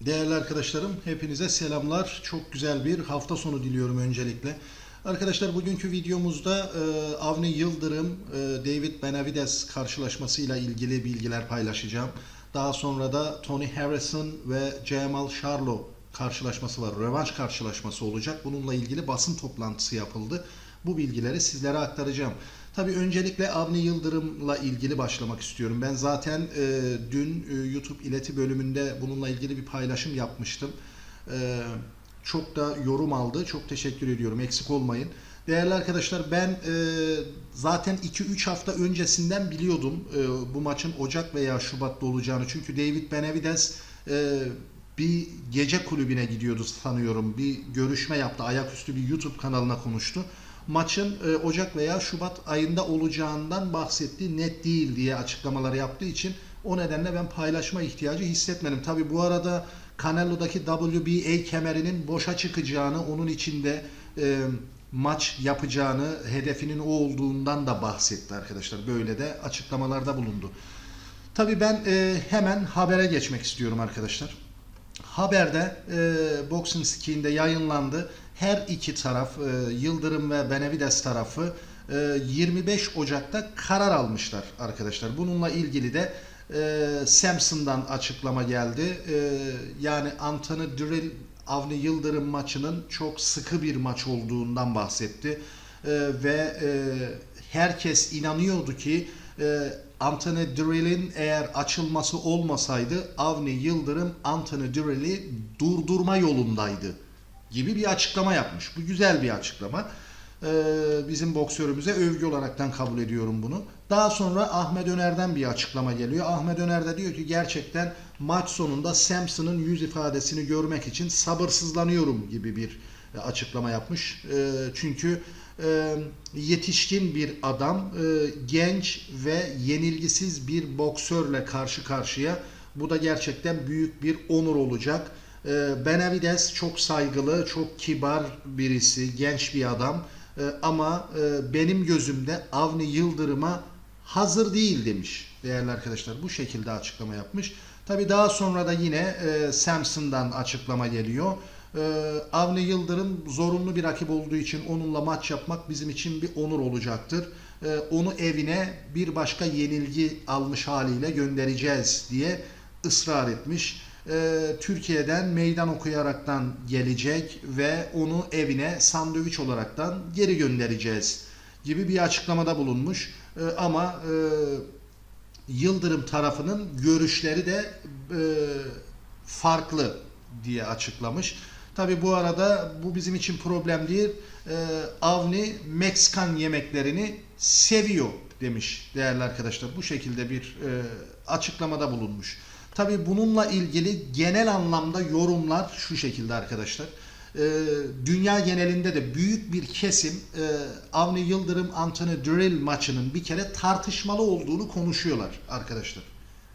Değerli arkadaşlarım, hepinize selamlar. Çok güzel bir hafta sonu diliyorum öncelikle. Arkadaşlar bugünkü videomuzda e, Avni Yıldırım, e, David Benavides karşılaşmasıyla ilgili bilgiler paylaşacağım. Daha sonra da Tony Harrison ve Cemal Charlo karşılaşması var. Rövanş karşılaşması olacak. Bununla ilgili basın toplantısı yapıldı. Bu bilgileri sizlere aktaracağım. Tabii öncelikle Avni Yıldırım'la ilgili başlamak istiyorum. Ben zaten e, dün e, YouTube ileti bölümünde bununla ilgili bir paylaşım yapmıştım. E, çok da yorum aldı. Çok teşekkür ediyorum. Eksik olmayın. Değerli arkadaşlar ben e, zaten 2-3 hafta öncesinden biliyordum e, bu maçın Ocak veya Şubat'ta olacağını. Çünkü David Benavides e, bir gece kulübüne gidiyordu sanıyorum. Bir görüşme yaptı. Ayaküstü bir YouTube kanalına konuştu. Maçın e, Ocak veya Şubat ayında olacağından bahsetti. Net değil diye açıklamaları yaptığı için o nedenle ben paylaşma ihtiyacı hissetmedim. Tabi bu arada Canelo'daki WBA kemerinin boşa çıkacağını, onun içinde e, maç yapacağını, hedefinin o olduğundan da bahsetti arkadaşlar. Böyle de açıklamalarda bulundu. Tabii ben e, hemen habere geçmek istiyorum arkadaşlar. Haberde e, Boxing Skin'de yayınlandı. Her iki taraf, e, Yıldırım ve Benavides tarafı e, 25 Ocak'ta karar almışlar arkadaşlar. Bununla ilgili de e, Samson'dan açıklama geldi. E, yani Anthony Drill Avni Yıldırım maçının çok sıkı bir maç olduğundan bahsetti. E, ve e, herkes inanıyordu ki e, Anthony Drill'in eğer açılması olmasaydı Avni Yıldırım Anthony Drill'i durdurma yolundaydı gibi bir açıklama yapmış. Bu güzel bir açıklama. Ee, bizim boksörümüze övgü olaraktan kabul ediyorum bunu. Daha sonra Ahmet Öner'den bir açıklama geliyor. Ahmet Öner de diyor ki gerçekten maç sonunda Samson'ın yüz ifadesini görmek için sabırsızlanıyorum gibi bir e, açıklama yapmış. E, çünkü e, yetişkin bir adam, e, genç ve yenilgisiz bir boksörle karşı karşıya. Bu da gerçekten büyük bir onur olacak. E, Benavides çok saygılı, çok kibar birisi, genç bir adam. E, ama e, benim gözümde Avni Yıldırım'a hazır değil demiş değerli arkadaşlar. Bu şekilde açıklama yapmış. Tabi daha sonra da yine e, Samson'dan açıklama geliyor. E, Avni Yıldırım zorunlu bir rakip olduğu için onunla maç yapmak bizim için bir onur olacaktır. Onu evine bir başka yenilgi almış haliyle göndereceğiz diye ısrar etmiş. E, Türkiye'den meydan okuyaraktan gelecek ve onu evine sandviç olaraktan geri göndereceğiz gibi bir açıklamada bulunmuş. E, ama e, Yıldırım tarafının görüşleri de e, farklı diye açıklamış. Tabi bu arada bu bizim için problem değil. E, Avni Meksikan yemeklerini seviyor demiş değerli arkadaşlar. Bu şekilde bir e, açıklamada bulunmuş. Tabi bununla ilgili genel anlamda yorumlar şu şekilde arkadaşlar. E, dünya genelinde de büyük bir kesim e, Avni Yıldırım Anthony Drill maçının bir kere tartışmalı olduğunu konuşuyorlar arkadaşlar.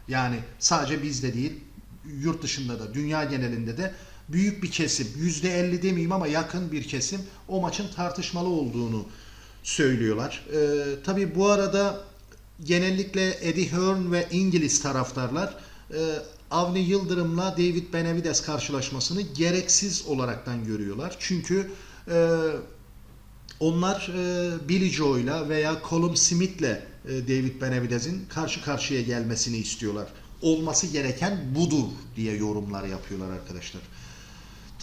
Yani sadece bizde değil, yurt dışında da, dünya genelinde de büyük bir kesim, yüzde elli demeyeyim ama yakın bir kesim o maçın tartışmalı olduğunu söylüyorlar. Ee, tabii bu arada genellikle Eddie Hearn ve İngiliz taraftarlar e, Avni Yıldırım'la David Benavides karşılaşmasını gereksiz olaraktan görüyorlar. Çünkü e, onlar e, Billy Joe'yla veya Colum Smith'le e, David Benavides'in karşı karşıya gelmesini istiyorlar. Olması gereken budur diye yorumlar yapıyorlar arkadaşlar.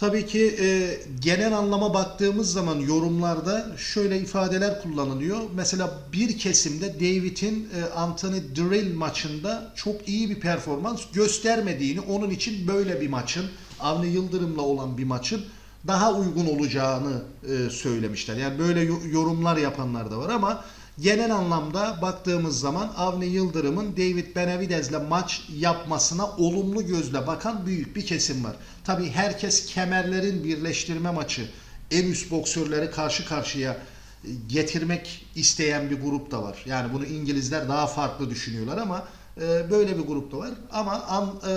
Tabii ki e, genel anlama baktığımız zaman yorumlarda şöyle ifadeler kullanılıyor. Mesela bir kesimde David'in e, Anthony Drill maçında çok iyi bir performans göstermediğini, onun için böyle bir maçın, Avni Yıldırım'la olan bir maçın daha uygun olacağını e, söylemişler. Yani böyle yo- yorumlar yapanlar da var ama genel anlamda baktığımız zaman Avni Yıldırım'ın David Benavides'le maç yapmasına olumlu gözle bakan büyük bir kesim var. Tabi herkes kemerlerin birleştirme maçı, en üst boksörleri karşı karşıya e, getirmek isteyen bir grup da var. Yani bunu İngilizler daha farklı düşünüyorlar ama e, böyle bir grup da var. Ama e,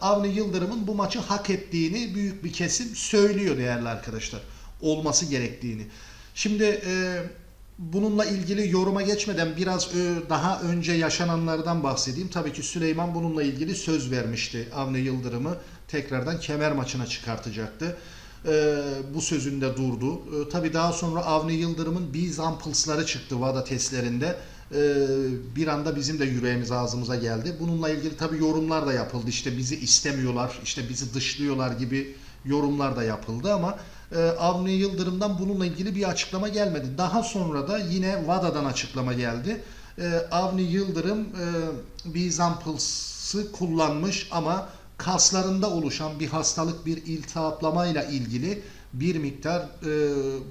Avni Yıldırım'ın bu maçı hak ettiğini büyük bir kesim söylüyor değerli arkadaşlar. Olması gerektiğini. Şimdi bununla ilgili yoruma geçmeden biraz ö- daha önce yaşananlardan bahsedeyim. Tabii ki Süleyman bununla ilgili söz vermişti. Avni Yıldırım'ı tekrardan kemer maçına çıkartacaktı. Ee, bu sözünde durdu. Ee, tabii daha sonra Avni Yıldırım'ın Bizampılsları çıktı VADA testlerinde. Bir anda bizim de yüreğimiz ağzımıza geldi. Bununla ilgili tabii yorumlar da yapıldı. İşte bizi istemiyorlar, işte bizi dışlıyorlar gibi yorumlar da yapıldı ama e, Avni Yıldırım'dan bununla ilgili bir açıklama gelmedi. Daha sonra da yine VADA'dan açıklama geldi. E, Avni Yıldırım e, Bizampıls'ı kullanmış ama kaslarında oluşan bir hastalık, bir iltihaplamayla ilgili bir miktar e,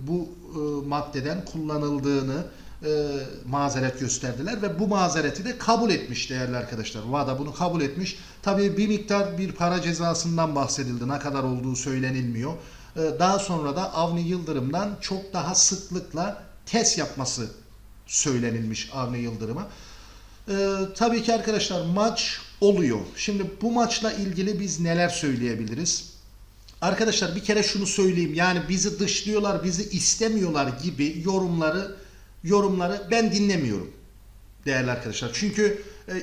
bu e, maddeden kullanıldığını e, mazeret gösterdiler ve bu mazereti de kabul etmiş değerli arkadaşlar. VADA bunu kabul etmiş. Tabii bir miktar bir para cezasından bahsedildi. Ne kadar olduğu söylenilmiyor. E, daha sonra da Avni Yıldırım'dan çok daha sıklıkla test yapması söylenilmiş Avni Yıldırım'a. Ee, tabii ki arkadaşlar maç oluyor. Şimdi bu maçla ilgili biz neler söyleyebiliriz? Arkadaşlar bir kere şunu söyleyeyim. Yani bizi dışlıyorlar, bizi istemiyorlar gibi yorumları yorumları ben dinlemiyorum değerli arkadaşlar. Çünkü e,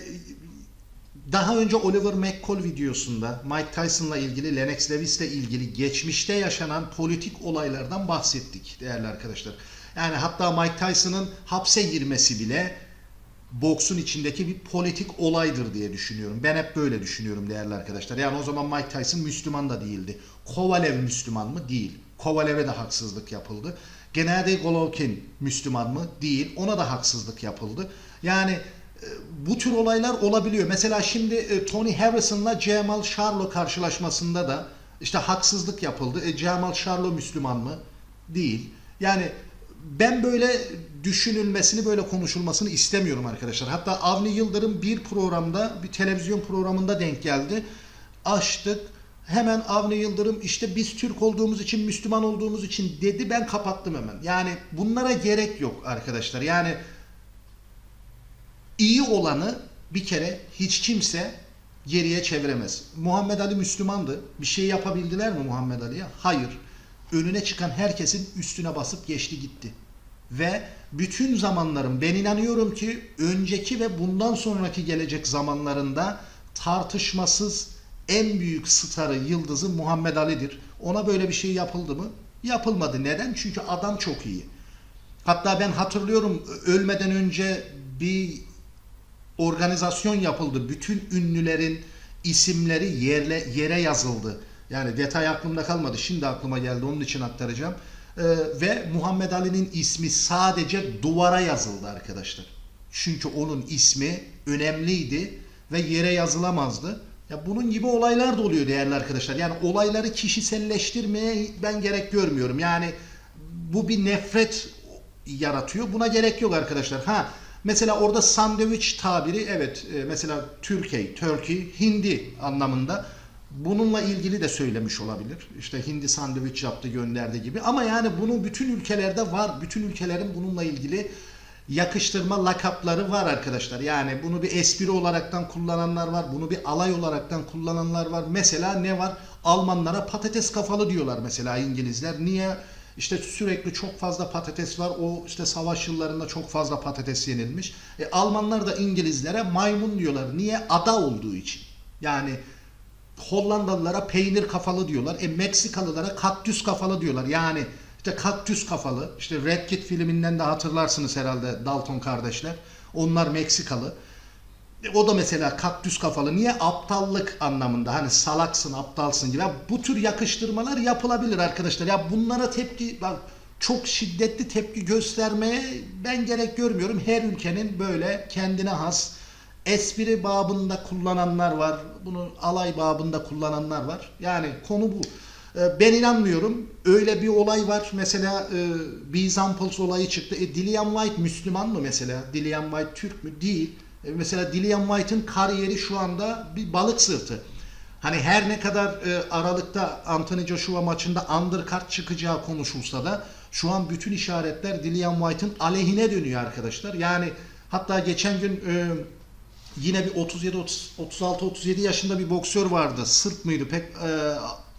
daha önce Oliver McCall videosunda Mike Tyson'la ilgili, Lennox Lewis'le ilgili geçmişte yaşanan politik olaylardan bahsettik değerli arkadaşlar. Yani hatta Mike Tyson'ın hapse girmesi bile boksun içindeki bir politik olaydır diye düşünüyorum. Ben hep böyle düşünüyorum değerli arkadaşlar. Yani o zaman Mike Tyson Müslüman da değildi. Kovalev Müslüman mı? Değil. Kovalev'e de haksızlık yapıldı. Gennady Golovkin Müslüman mı? Değil. Ona da haksızlık yapıldı. Yani bu tür olaylar olabiliyor. Mesela şimdi e, Tony Harrison'la Cemal Charlo karşılaşmasında da işte haksızlık yapıldı. E, Cemal Charlo Müslüman mı? Değil. Yani ben böyle düşünülmesini, böyle konuşulmasını istemiyorum arkadaşlar. Hatta Avni Yıldırım bir programda, bir televizyon programında denk geldi. Açtık. Hemen Avni Yıldırım işte biz Türk olduğumuz için, Müslüman olduğumuz için dedi. Ben kapattım hemen. Yani bunlara gerek yok arkadaşlar. Yani iyi olanı bir kere hiç kimse geriye çeviremez. Muhammed Ali Müslümandı. Bir şey yapabildiler mi Muhammed Ali'ye? Hayır. Önüne çıkan herkesin üstüne basıp geçti gitti. Ve bütün zamanların ben inanıyorum ki önceki ve bundan sonraki gelecek zamanlarında tartışmasız en büyük starı, yıldızı Muhammed Ali'dir. Ona böyle bir şey yapıldı mı? Yapılmadı. Neden? Çünkü adam çok iyi. Hatta ben hatırlıyorum ölmeden önce bir organizasyon yapıldı. Bütün ünlülerin isimleri yerle yere yazıldı. Yani detay aklımda kalmadı. Şimdi aklıma geldi. Onun için aktaracağım. Ee, ve Muhammed Ali'nin ismi sadece duvara yazıldı arkadaşlar. Çünkü onun ismi önemliydi ve yere yazılamazdı. Ya bunun gibi olaylar da oluyor değerli arkadaşlar. Yani olayları kişiselleştirmeye ben gerek görmüyorum. Yani bu bir nefret yaratıyor. Buna gerek yok arkadaşlar. Ha mesela orada sandviç tabiri evet e, mesela Türkiye, Turkey, Hindi anlamında bununla ilgili de söylemiş olabilir. İşte Hindi sandviç yaptı gönderdi gibi. Ama yani bunun bütün ülkelerde var. Bütün ülkelerin bununla ilgili yakıştırma lakapları var arkadaşlar. Yani bunu bir espri olaraktan kullananlar var. Bunu bir alay olaraktan kullananlar var. Mesela ne var? Almanlara patates kafalı diyorlar mesela İngilizler. Niye? İşte sürekli çok fazla patates var. O işte savaş yıllarında çok fazla patates yenilmiş. E, Almanlar da İngilizlere maymun diyorlar. Niye? Ada olduğu için. Yani Hollandalılara peynir kafalı diyorlar. E Meksikalılara kaktüs kafalı diyorlar. Yani işte kaktüs kafalı. İşte Red Kit filminden de hatırlarsınız herhalde Dalton kardeşler. Onlar Meksikalı. O da mesela kaktüs kafalı. Niye? Aptallık anlamında. Hani salaksın, aptalsın gibi. Ya bu tür yakıştırmalar yapılabilir arkadaşlar. Ya bunlara tepki bak çok şiddetli tepki göstermeye ben gerek görmüyorum. Her ülkenin böyle kendine has espri babında kullananlar var. Bunu alay babında kullananlar var. Yani konu bu. Ee, Ben inanmıyorum. Öyle bir olay var. Mesela e, Bizamples olayı çıktı. E, Dillian White Müslüman mı mesela? Dillian White Türk mü? Değil. E, mesela Dillian White'ın kariyeri şu anda bir balık sırtı. Hani her ne kadar e, Aralık'ta Anthony Joshua maçında undercard çıkacağı konuşulsa da şu an bütün işaretler Dillian White'ın aleyhine dönüyor arkadaşlar. Yani hatta geçen gün e, yine bir 37 36 37 yaşında bir boksör vardı. Sırp mıydı? Pek e,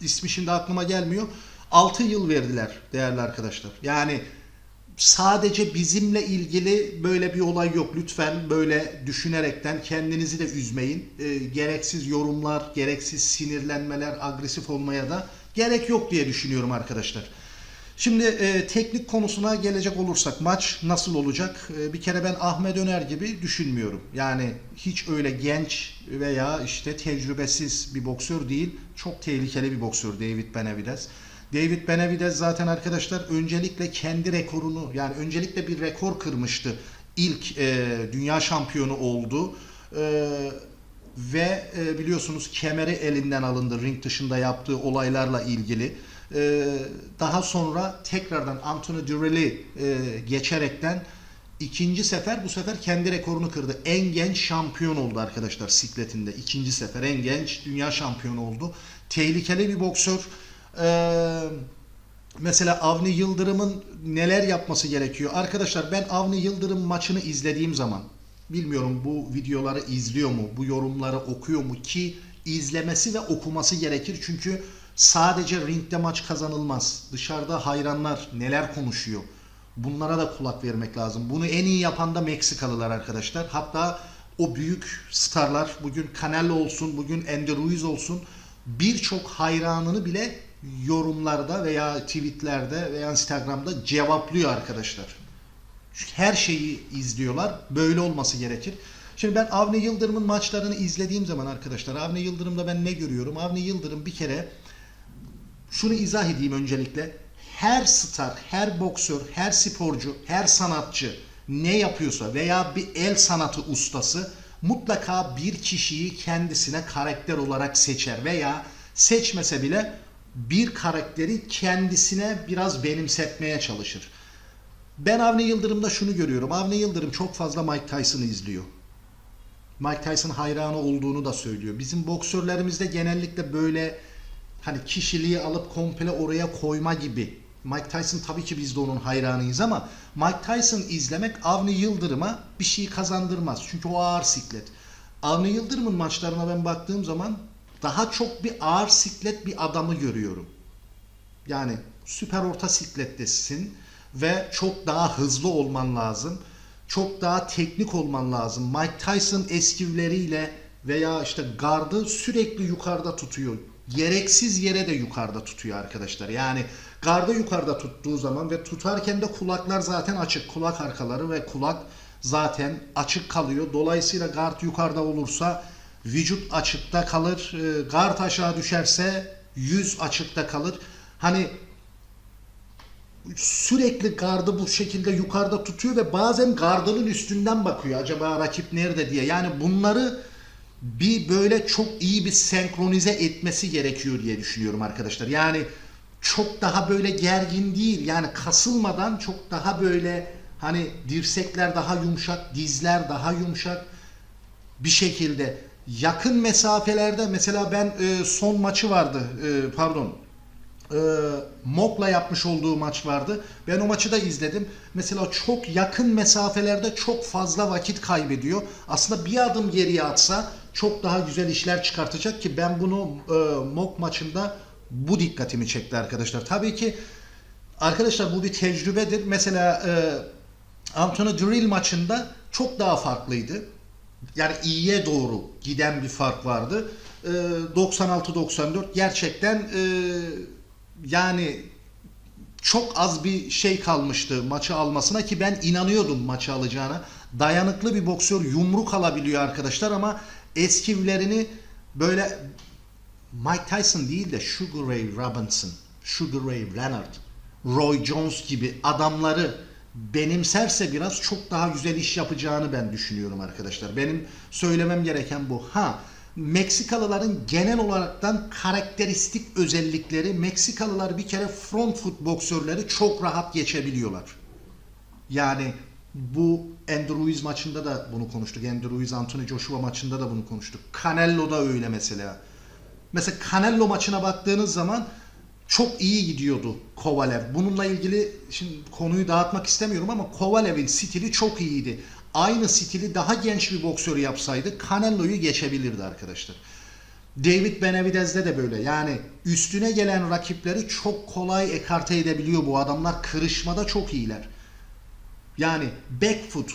ismi şimdi aklıma gelmiyor. 6 yıl verdiler değerli arkadaşlar. Yani sadece bizimle ilgili böyle bir olay yok. Lütfen böyle düşünerekten kendinizi de üzmeyin. E, gereksiz yorumlar, gereksiz sinirlenmeler, agresif olmaya da gerek yok diye düşünüyorum arkadaşlar. Şimdi e, teknik konusuna gelecek olursak maç nasıl olacak? E, bir kere ben Ahmet Öner gibi düşünmüyorum. Yani hiç öyle genç veya işte tecrübesiz bir boksör değil. Çok tehlikeli bir boksör David Benavidez. David Benavidez zaten arkadaşlar öncelikle kendi rekorunu yani öncelikle bir rekor kırmıştı. İlk e, dünya şampiyonu oldu. E, ve e, biliyorsunuz kemeri elinden alındı ring dışında yaptığı olaylarla ilgili. E, daha sonra tekrardan Anthony Durrell'i e, geçerekten ikinci sefer bu sefer kendi rekorunu kırdı. En genç şampiyon oldu arkadaşlar sikletinde. İkinci sefer en genç dünya şampiyonu oldu. Tehlikeli bir boksör. Ee, mesela Avni Yıldırım'ın neler yapması gerekiyor? Arkadaşlar ben Avni Yıldırım maçını izlediğim zaman bilmiyorum bu videoları izliyor mu, bu yorumları okuyor mu ki izlemesi ve okuması gerekir. Çünkü sadece ringde maç kazanılmaz. Dışarıda hayranlar neler konuşuyor? Bunlara da kulak vermek lazım. Bunu en iyi yapan da Meksikalılar arkadaşlar. Hatta o büyük starlar bugün Canelo olsun, bugün Andy Ruiz olsun birçok hayranını bile yorumlarda veya tweetlerde veya Instagram'da cevaplıyor arkadaşlar. Çünkü her şeyi izliyorlar. Böyle olması gerekir. Şimdi ben Avni Yıldırım'ın maçlarını izlediğim zaman arkadaşlar Avni Yıldırım'da ben ne görüyorum? Avni Yıldırım bir kere şunu izah edeyim öncelikle. Her star, her boksör, her sporcu, her sanatçı ne yapıyorsa veya bir el sanatı ustası mutlaka bir kişiyi kendisine karakter olarak seçer veya seçmese bile bir karakteri kendisine biraz benimsetmeye çalışır. Ben Avni Yıldırım'da şunu görüyorum. Avni Yıldırım çok fazla Mike Tyson'ı izliyor. Mike Tyson hayranı olduğunu da söylüyor. Bizim boksörlerimizde genellikle böyle hani kişiliği alıp komple oraya koyma gibi. Mike Tyson tabii ki biz de onun hayranıyız ama Mike Tyson izlemek Avni Yıldırım'a bir şey kazandırmaz. Çünkü o ağır siklet. Avni Yıldırım'ın maçlarına ben baktığım zaman daha çok bir ağır siklet bir adamı görüyorum. Yani süper orta siklettesin ve çok daha hızlı olman lazım. Çok daha teknik olman lazım. Mike Tyson eskivleriyle veya işte gardı sürekli yukarıda tutuyor. Gereksiz yere de yukarıda tutuyor arkadaşlar. Yani gardı yukarıda tuttuğu zaman ve tutarken de kulaklar zaten açık. Kulak arkaları ve kulak zaten açık kalıyor. Dolayısıyla gard yukarıda olursa vücut açıkta kalır. E, Gard aşağı düşerse yüz açıkta kalır. Hani sürekli gardı bu şekilde yukarıda tutuyor ve bazen gardının üstünden bakıyor. Acaba rakip nerede diye. Yani bunları bir böyle çok iyi bir senkronize etmesi gerekiyor diye düşünüyorum arkadaşlar. Yani çok daha böyle gergin değil. Yani kasılmadan çok daha böyle hani dirsekler daha yumuşak, dizler daha yumuşak bir şekilde yakın mesafelerde mesela ben e, son maçı vardı e, pardon e, Mok'la yapmış olduğu maç vardı. Ben o maçı da izledim. Mesela çok yakın mesafelerde çok fazla vakit kaybediyor. Aslında bir adım geriye atsa çok daha güzel işler çıkartacak ki ben bunu e, Mok maçında bu dikkatimi çekti arkadaşlar. Tabii ki arkadaşlar bu bir tecrübedir. Mesela e, Anthony Drill maçında çok daha farklıydı. Yani iyiye doğru giden bir fark vardı. E, 96-94 gerçekten e, yani çok az bir şey kalmıştı maçı almasına ki ben inanıyordum maçı alacağına. Dayanıklı bir boksör yumruk alabiliyor arkadaşlar ama eskivlerini böyle Mike Tyson değil de Sugar Ray Robinson, Sugar Ray Leonard, Roy Jones gibi adamları benimserse biraz çok daha güzel iş yapacağını ben düşünüyorum arkadaşlar. Benim söylemem gereken bu. Ha Meksikalıların genel olaraktan karakteristik özellikleri Meksikalılar bir kere front foot boksörleri çok rahat geçebiliyorlar. Yani bu Andrew Ruiz maçında da bunu konuştuk. Andrew Ruiz Anthony Joshua maçında da bunu konuştuk. Canelo da öyle mesela. Mesela Canelo maçına baktığınız zaman çok iyi gidiyordu Kovalev. Bununla ilgili şimdi konuyu dağıtmak istemiyorum ama Kovalev'in stili çok iyiydi. Aynı stili daha genç bir boksör yapsaydı Canelo'yu geçebilirdi arkadaşlar. David Benavidez'de de böyle. Yani üstüne gelen rakipleri çok kolay ekarte edebiliyor bu adamlar. Kırışmada çok iyiler. Yani back foot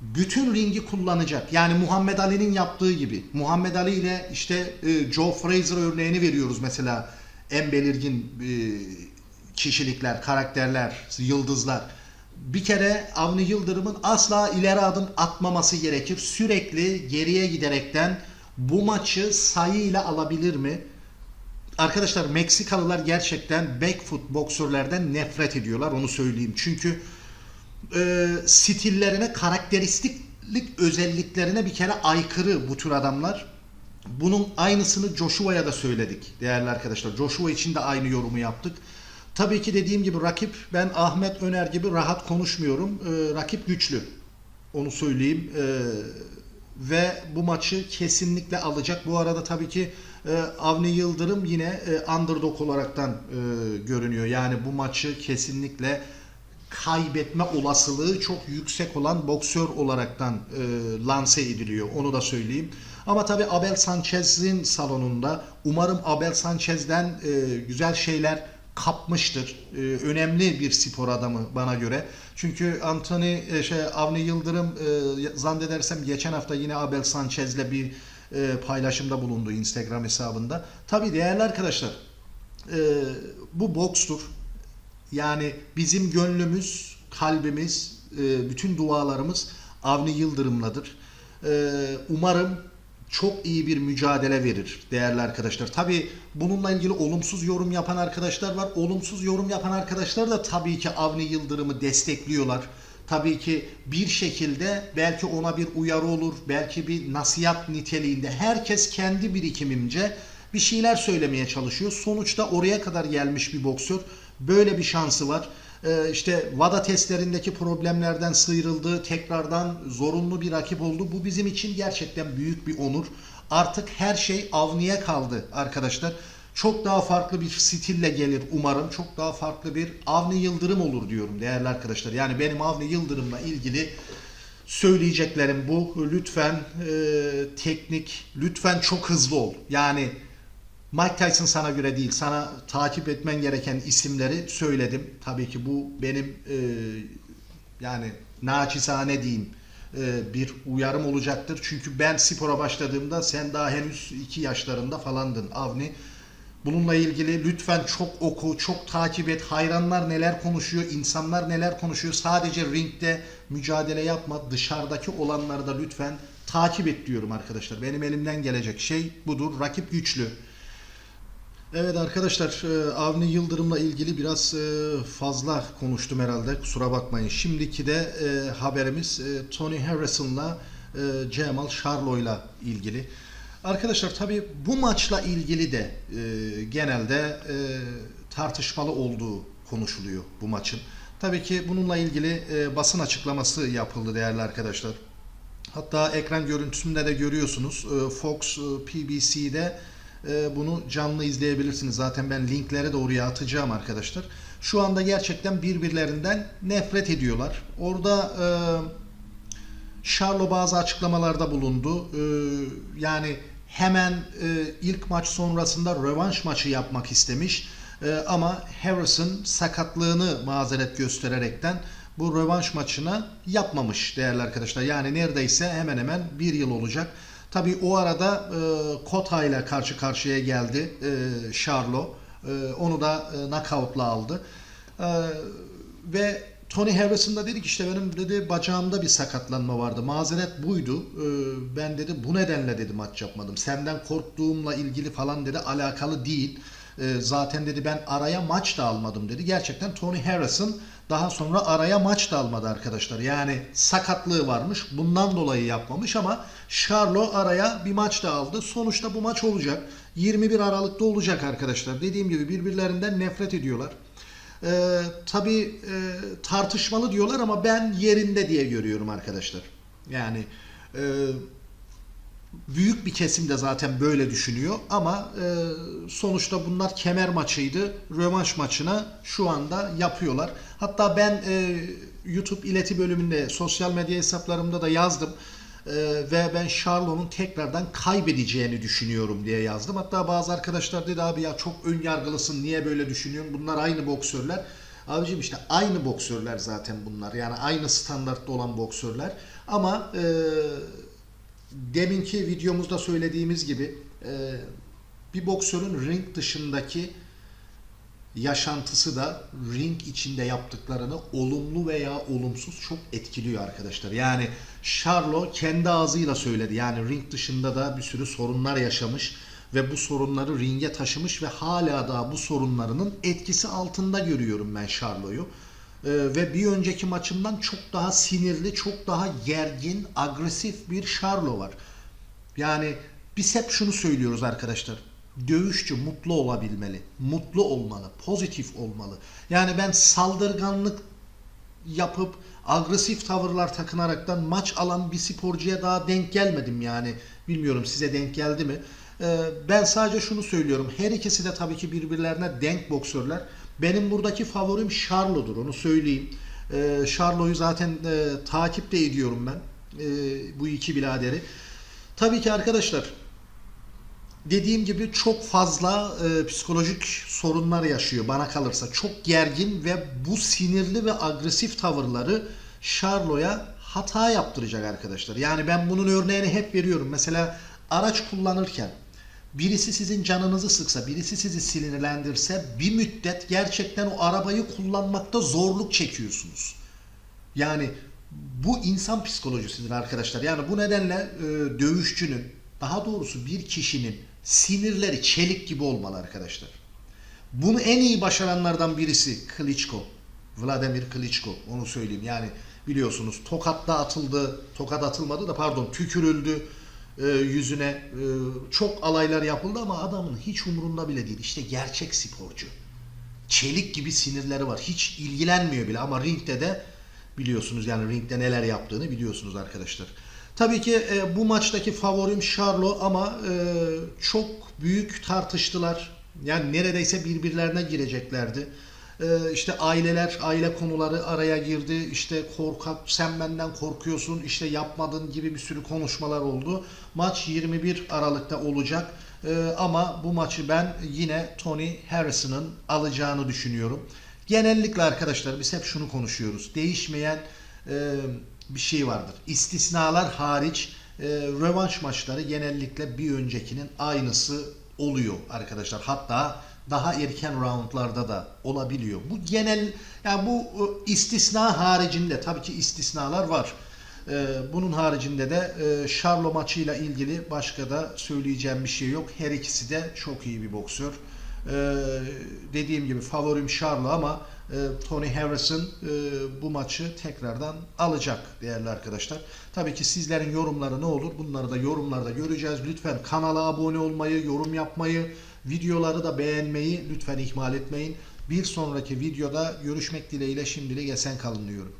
bütün ringi kullanacak. Yani Muhammed Ali'nin yaptığı gibi. Muhammed Ali ile işte e, Joe Frazier örneğini veriyoruz mesela. En belirgin e, kişilikler, karakterler, yıldızlar. Bir kere Avni Yıldırım'ın asla ileri adım atmaması gerekir. Sürekli geriye giderekten bu maçı sayıyla alabilir mi? Arkadaşlar Meksikalılar gerçekten back foot boksörlerden nefret ediyorlar onu söyleyeyim. Çünkü e, stillerine, karakteristiklik özelliklerine bir kere aykırı bu tür adamlar. Bunun aynısını Joshua'ya da söyledik değerli arkadaşlar. Joshua için de aynı yorumu yaptık. Tabii ki dediğim gibi rakip ben Ahmet Öner gibi rahat konuşmuyorum. E, rakip güçlü. Onu söyleyeyim. E, ve bu maçı kesinlikle alacak. Bu arada tabii ki e, Avni Yıldırım yine e, underdog olaraktan e, görünüyor. Yani bu maçı kesinlikle kaybetme olasılığı çok yüksek olan boksör olaraktan e, lanse ediliyor. Onu da söyleyeyim. Ama tabii Abel Sanchez'in salonunda umarım Abel Sanchez'den e, güzel şeyler kapmıştır. E, önemli bir spor adamı bana göre. Çünkü Anthony e, şey Avni Yıldırım e, zannedersem geçen hafta yine Abel Sanchez'le bir e, paylaşımda bulundu Instagram hesabında. Tabii değerli arkadaşlar e, bu bokstur. Yani bizim gönlümüz, kalbimiz, e, bütün dualarımız Avni Yıldırım'ladır. E, Umarım çok iyi bir mücadele verir değerli arkadaşlar. Tabii bununla ilgili olumsuz yorum yapan arkadaşlar var. Olumsuz yorum yapan arkadaşlar da tabii ki Avni Yıldırım'ı destekliyorlar. Tabii ki bir şekilde belki ona bir uyarı olur, belki bir nasihat niteliğinde. Herkes kendi birikimimce bir şeyler söylemeye çalışıyor. Sonuçta oraya kadar gelmiş bir boksör. Böyle bir şansı var. Ee, işte VADA testlerindeki problemlerden sıyrıldı. Tekrardan zorunlu bir rakip oldu. Bu bizim için gerçekten büyük bir onur. Artık her şey Avni'ye kaldı arkadaşlar. Çok daha farklı bir stille gelir umarım. Çok daha farklı bir Avni Yıldırım olur diyorum değerli arkadaşlar. Yani benim Avni Yıldırım'la ilgili söyleyeceklerim bu. Lütfen e, teknik, lütfen çok hızlı ol. Yani Mike Tyson sana göre değil. Sana takip etmen gereken isimleri söyledim. Tabii ki bu benim e, yani naçizane diyeyim e, bir uyarım olacaktır. Çünkü ben spora başladığımda sen daha henüz 2 yaşlarında falandın Avni. Bununla ilgili lütfen çok oku, çok takip et. Hayranlar neler konuşuyor, insanlar neler konuşuyor. Sadece ringde mücadele yapma. Dışarıdaki olanları da lütfen takip et diyorum arkadaşlar. Benim elimden gelecek şey budur. Rakip güçlü. Evet arkadaşlar e, Avni Yıldırım'la ilgili biraz e, fazla konuştum herhalde kusura bakmayın. Şimdiki de e, haberimiz Tony Harrison'la Cemal Charlo'yla ilgili. Arkadaşlar tabi bu maçla ilgili de genelde tartışmalı olduğu konuşuluyor bu maçın. Tabii ki bununla ilgili basın açıklaması yapıldı değerli arkadaşlar. Hatta ekran görüntüsünde de görüyorsunuz Fox PBC'de bunu canlı izleyebilirsiniz. Zaten ben linkleri de oraya atacağım arkadaşlar. Şu anda gerçekten birbirlerinden nefret ediyorlar. Orada e, Charlo bazı açıklamalarda bulundu. E, yani hemen e, ilk maç sonrasında rövanş maçı yapmak istemiş. E, ama Harrison sakatlığını mazeret göstererekten bu rövanş maçını yapmamış değerli arkadaşlar. Yani neredeyse hemen hemen bir yıl olacak. Tabii o arada e, Kota ile karşı karşıya geldi e, Charlo. E, onu da e, knockout'la aldı. E, ve Tony Harrison da dedi ki işte benim dedi bacağımda bir sakatlanma vardı. Mazeret buydu. E, ben dedi bu nedenle dedi maç yapmadım. Senden korktuğumla ilgili falan dedi alakalı değil. E, zaten dedi ben araya maç da almadım dedi. Gerçekten Tony Harrison daha sonra araya maç da almadı arkadaşlar. Yani sakatlığı varmış. Bundan dolayı yapmamış ama Charlo araya bir maç da aldı. Sonuçta bu maç olacak. 21 Aralık'ta olacak arkadaşlar. Dediğim gibi birbirlerinden nefret ediyorlar. Ee, tabii e, tartışmalı diyorlar ama ben yerinde diye görüyorum arkadaşlar. Yani e, büyük bir kesim de zaten böyle düşünüyor ama e, sonuçta bunlar kemer maçıydı. Rövanş maçına şu anda yapıyorlar. Hatta ben e, YouTube ileti bölümünde sosyal medya hesaplarımda da yazdım. E, ve ben Charlo'nun tekrardan kaybedeceğini düşünüyorum diye yazdım. Hatta bazı arkadaşlar dedi abi ya çok ön yargılısın niye böyle düşünüyorsun? Bunlar aynı boksörler. Abicim işte aynı boksörler zaten bunlar. Yani aynı standartta olan boksörler. Ama e, deminki videomuzda söylediğimiz gibi e, bir boksörün ring dışındaki yaşantısı da ring içinde yaptıklarını olumlu veya olumsuz çok etkiliyor arkadaşlar. Yani Charlo kendi ağzıyla söyledi. Yani ring dışında da bir sürü sorunlar yaşamış ve bu sorunları ringe taşımış ve hala daha bu sorunlarının etkisi altında görüyorum ben Charlo'yu. Ee, ve bir önceki maçından çok daha sinirli, çok daha gergin, agresif bir Charlo var. Yani biz hep şunu söylüyoruz arkadaşlar. Dövüşçü mutlu olabilmeli. Mutlu olmalı. Pozitif olmalı. Yani ben saldırganlık yapıp agresif tavırlar takınaraktan maç alan bir sporcuya daha denk gelmedim yani. Bilmiyorum size denk geldi mi? Ee, ben sadece şunu söylüyorum. Her ikisi de tabii ki birbirlerine denk boksörler. Benim buradaki favorim Charlo'dur onu söyleyeyim. Ee, Charlo'yu zaten e, takip de ediyorum ben. Ee, bu iki biraderi. Tabii ki arkadaşlar dediğim gibi çok fazla e, psikolojik sorunlar yaşıyor bana kalırsa. Çok gergin ve bu sinirli ve agresif tavırları Charlo'ya hata yaptıracak arkadaşlar. Yani ben bunun örneğini hep veriyorum. Mesela araç kullanırken birisi sizin canınızı sıksa, birisi sizi sinirlendirse bir müddet gerçekten o arabayı kullanmakta zorluk çekiyorsunuz. Yani bu insan psikolojisidir arkadaşlar. Yani bu nedenle e, dövüşçünün, daha doğrusu bir kişinin sinirleri çelik gibi olmalı arkadaşlar. Bunu en iyi başaranlardan birisi Klitschko. Vladimir Klitschko. Onu söyleyeyim. Yani biliyorsunuz tokatla atıldı. Tokat atılmadı da pardon tükürüldü e, yüzüne. E, çok alaylar yapıldı ama adamın hiç umurunda bile değil. İşte gerçek sporcu. Çelik gibi sinirleri var. Hiç ilgilenmiyor bile ama ringde de biliyorsunuz yani ringde neler yaptığını biliyorsunuz arkadaşlar. Tabii ki e, bu maçtaki favorim Charlo ama çok büyük tartıştılar. Yani neredeyse birbirlerine gireceklerdi. E, işte aileler, aile konuları araya girdi. İşte korkak, sen benden korkuyorsun, işte yapmadın gibi bir sürü konuşmalar oldu. Maç 21 Aralık'ta olacak. E, ama bu maçı ben yine Tony Harrison'ın alacağını düşünüyorum. Genellikle arkadaşlar biz hep şunu konuşuyoruz. Değişmeyen e, bir şey vardır. İstisnalar hariç e, rövanş maçları genellikle bir öncekinin aynısı oluyor arkadaşlar. Hatta daha erken roundlarda da olabiliyor. Bu genel yani bu e, istisna haricinde tabii ki istisnalar var. E, bunun haricinde de e, Charlo maçıyla ilgili başka da söyleyeceğim bir şey yok. Her ikisi de çok iyi bir boksör. Dediğim gibi favorim Charlo ama Tony Harrison bu maçı tekrardan alacak değerli arkadaşlar. Tabii ki sizlerin yorumları ne olur? Bunları da yorumlarda göreceğiz. Lütfen kanala abone olmayı, yorum yapmayı, videoları da beğenmeyi lütfen ihmal etmeyin. Bir sonraki videoda görüşmek dileğiyle şimdilik esen kalın diyorum.